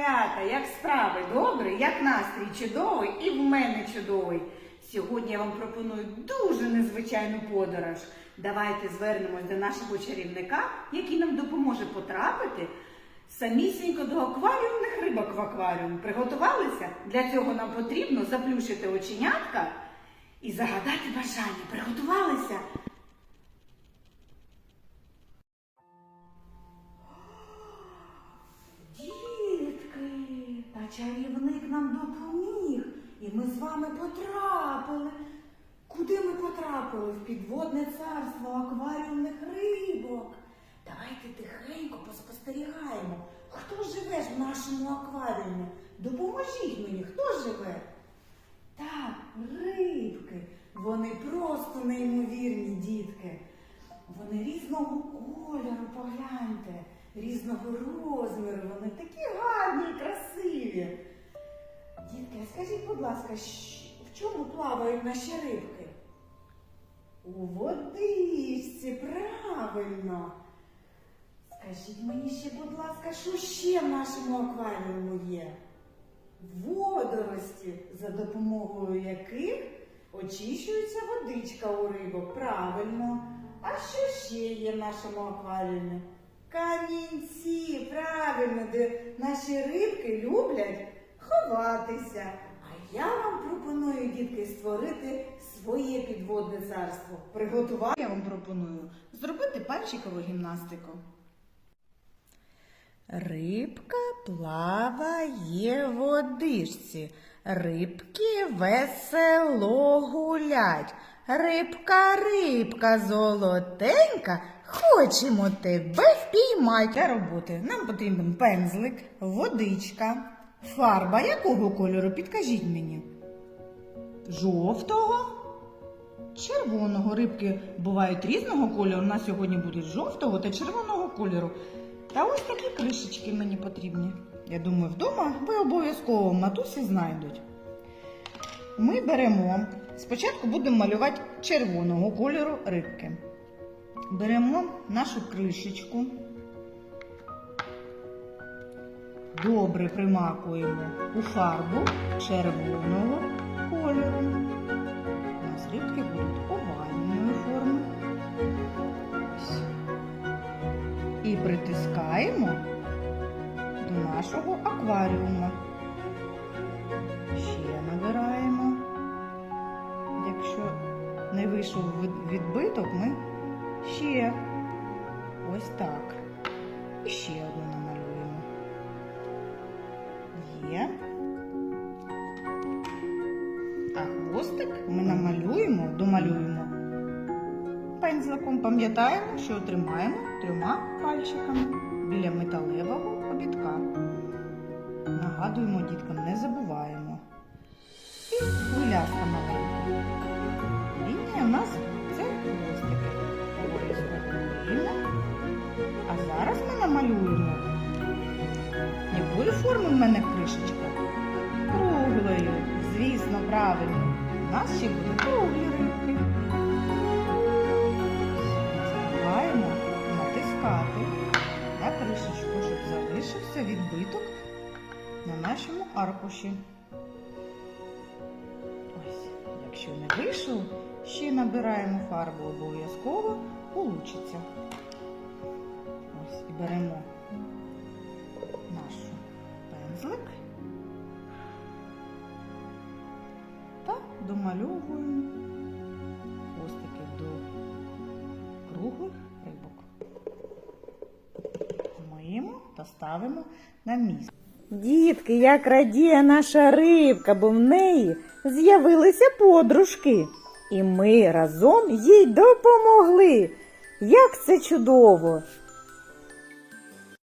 малята, як справи добре, як настрій чудовий і в мене чудовий. Сьогодні я вам пропоную дуже незвичайну подорож. Давайте звернемось до нашого чарівника, який нам допоможе потрапити самісінько до акваріумних рибок в акваріум. Приготувалися? Для цього нам потрібно заплющити оченятка і загадати бажання. Приготувалися? Чарівник нам допоміг, і ми з вами потрапили. Куди ми потрапили? В підводне царство акваріумних рибок. Давайте тихенько поспостерігаємо, хто живе в нашому акваріумі. Допоможіть мені, хто живе? Так, рибки. Вони просто неймовірні дітки. Вони різного кольору, погляньте, різного розміру. Вони такі гарні скажіть, будь ласка, в чому плавають наші рибки? У водичці, правильно. Скажіть мені ще, будь ласка, що ще в нашому акваріуму є? Водорості, за допомогою яких очищується водичка у рибок. Правильно. А що ще є в нашому акваріумі? Камінці, правильно, де наші рибки люблять ховатися. Я вам пропоную, дітки, створити своє підводне царство. Приготувати я вам пропоную зробити пальчикову гімнастику. Рибка плаває в водичці, рибки весело гулять. Рибка, рибка золотенька, хочемо тебе впіймати. Для роботи нам потрібен пензлик, водичка, фарба якого кольору? Підкажіть мені. Жовтого, червоного. Рибки бувають різного кольору. У нас сьогодні будуть жовтого та червоного кольору. Та ось такі кришечки мені потрібні. Я думаю, вдома ви обов'язково матусі знайдуть. Ми беремо, спочатку будемо малювати червоного кольору рибки. Беремо нашу кришечку, добре примакуємо у фарбу червоного кольору. У нас рибки будуть овальної форми. Ось і притискаємо до нашого акваріуму. Ще набираємо. Якщо не вийшов відбиток, ми ще ось так. І ще одну намалюємо. Хвостик ми намалюємо, домалюємо Пензликом пам'ятаємо, що тримаємо трьома пальчиками біля металевого обідка. Нагадуємо діткам, не забуваємо. І хвиляска маленька. Лінія в нас це хвостики. А зараз ми намалюємо. Якої форми в мене кришечка? Круглою. Звісно, правильно. У нас ще будуть круглі рибки. Забуваємо натискати на кришечку, щоб залишився відбиток на нашому аркуші. Ось, якщо не вийшов, ще набираємо фарбу обов'язково, получиться. Ось і беремо наш пензлик та домальовуємо хвостики до круглих рибок. Миємо та ставимо на місце. Дітки, як радіє наша рибка, бо в неї з'явилися подружки. І ми разом їй допомогли. Як це чудово!